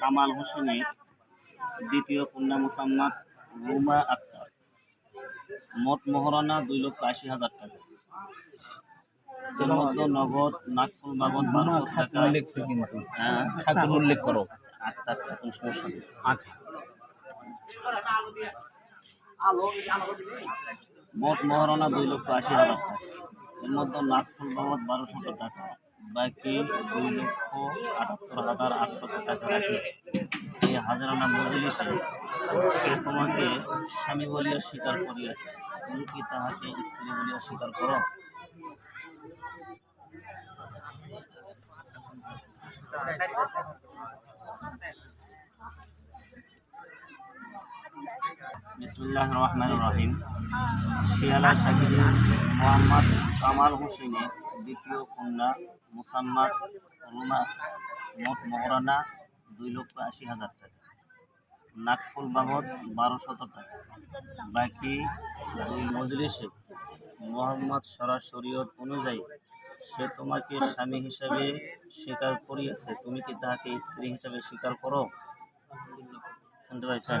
কামাল হোসেনের দ্বিতীয় কন্যা মুসাম্মাদ রুমা আক্তার। মোট মহারণা দুই লক্ষ আশি হাজার টাকা। এর মধ্যে নগদ নাকফুল বাবদ বারোশো টাকা। কিন্তু। হ্যাঁ খাতুন উল্লেখ করো। আক্তার খাতুন সমস্যা আচ্ছা। মোট মহারণা দুই লক্ষ আশি হাজার টাকা। এর মধ্যে নাকফুল বাবদ বারোশত টাকা। বাকি দুই লক্ষ আটাত্তর হাজার আটশত টাকা রাখে। এই হাজারানা মজলিসে সে তোমাকে স্বামী বলিয়া স্বীকার করিয়াছে। তুমি কি তাহাকে স্ত্রী বলিয়া স্বীকার করো? বিসমুল্লাহ রহমান রহিম। শিয়ালা শাকির মোহাম্মদ কামাল হোসেনের দ্বিতীয় কন্যা মুসাম্মাদ রুমা মোট মহরানা দুই লক্ষ আশি হাজার টাকা। নাকফুল বাবদ বারোশত টাকা। বাকি দুই মজলিসে মোহাম্মদ সরাসরিয়ত অনুযায়ী সে তোমাকে স্বামী হিসাবে স্বীকার করিয়াছে তুমি কি তাহাকে স্ত্রী হিসাবে স্বীকার করো? শুনতে পাইছেন?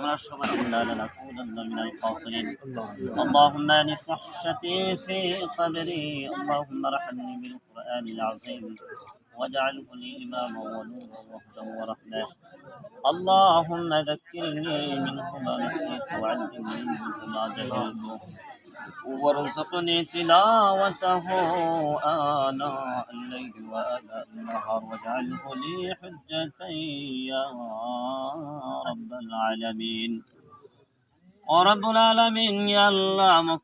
ونشهد أن لا من اللهم اني صحتي في قبري اللهم ارحمني بالقرآن العظيم. واجعله لي إماما ونورا وهدى ورحمة. اللهم ذكرني منه ما نسيت وعلمني منه ما جهلت. وارزقني تلاوته آناء الليل وآناء النهار. واجعله لي حجتي يا رب. العالمين. ورب العالمين يا الله